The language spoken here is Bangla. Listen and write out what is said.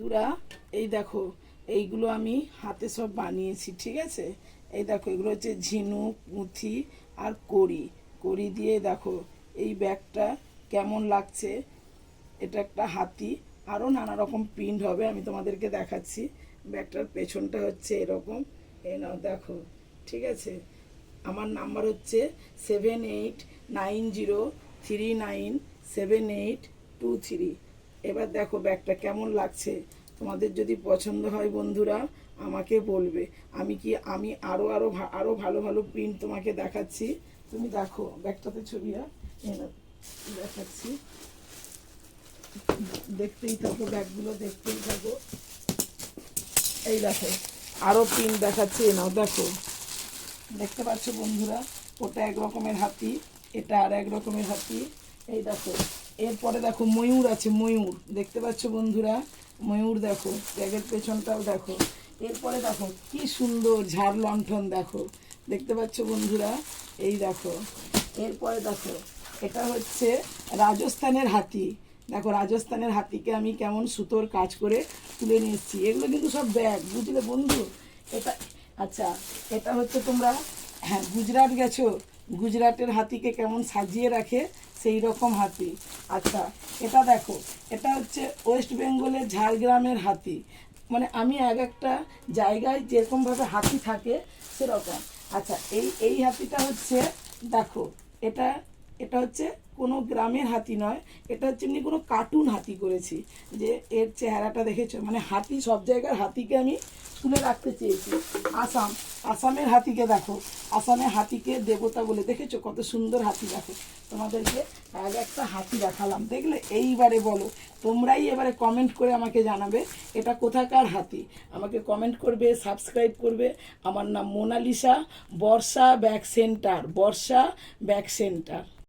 দুরা এই দেখো, এইগুলো আমি হাতে সব বানিয়েছি, ঠিক আছে? এই দেখো, এগুলো হচ্ছে ঝিনুক পুঁথি আর কড়ি। কড়ি দিয়ে দেখো, এই ব্যাগটা কেমন লাগছে? এটা একটা হাতি, আরও নানা রকম প্রিন্ট হবে, আমি তোমাদেরকে দেখাচ্ছি। ব্যাগটার পেছনটা হচ্ছে এরকম। এ নাও, দেখো, ঠিক আছে? আমার নাম্বার হচ্ছে seven eight nine zero three nine seven eight two three এবার দেখো ব্যাগটা কেমন লাগছে। তোমাদের যদি পছন্দ হয় বন্ধুরা, আমাকে বলবে। আমি কি, আমি আরও আরও আরও ভালো ভালো প্রিন্ট তোমাকে দেখাচ্ছি। তুমি দেখো, ব্যাগটাতে ছবি আর দেখাচ্ছি। দেখতেই থাকো, ব্যাগগুলো দেখতেই থাকো। এই দেখো আরও প্রিন্ট দেখাচ্ছি নাও, দেখো। দেখতে পাচ্ছ বন্ধুরা, ওটা এক রকমের হাতি, এটা আর এক রকমের হাতি। এই দেখো এরপরে দেখো ময়ূর আছে, ময়ূর। দেখতে পাচ্ছ বন্ধুরা? ময়ূর দেখো, ব্যাগের পেছনটাও দেখো। এরপরে দেখো, কি সুন্দর ঝাড় লণ্ঠন দেখো। দেখতে পাচ্ছ বন্ধুরা? এই দেখো। এরপরে দেখো, এটা হচ্ছে রাজস্থানের হাতি। দেখো, রাজস্থানের হাতিকে আমি কেমন সুতোর কাজ করে তুলে নিয়ে এসেছি। এগুলো কিন্তু সব ব্যাগ, বুঝলে বন্ধু? এটা আচ্ছা এটা হচ্ছে তোমরা হ্যাঁ গুজরাট গেছো? গুজরাটের হাতিকে কেমন সাজিয়ে রাখে? সেই রকম হাতি। আচ্ছা এটা দেখো, এটা হচ্ছে ওয়েস্ট বেঙ্গলের ঝাড়গ্রামের হাতি। মানে আমি এক একটা জায়গায় যেরকমভাবে হাতি থাকে, সেরকম। আচ্ছা এই এই হাতিটা হচ্ছে, দেখো, এটা এটা হচ্ছে কোনো গ্রামের হাতি নয়, এটা হচ্ছে এমনি কোনো কার্টুন হাতি করেছি। যে এর চেহারাটা দেখেছ? মানে হাতি, সব জায়গার হাতিকে আমি তুলে রাখতে চেয়েছি। আসাম, আসামের হাতিকে দেখো। আসামের হাতিকে দেবতা বলে দেখেছ? কত সুন্দর হাতি দেখো। তোমাদেরকে এক একটা হাতি দেখালাম। দেখলে এইবারে বলো, তোমরাই এবারে কমেন্ট করে আমাকে জানাবে, এটা কোথাকার হাতি? আমাকে কমেন্ট করবে সাবস্ক্রাইব করবে। আমার নাম Monalisa, Barsha bag centre, Barsha bag centre.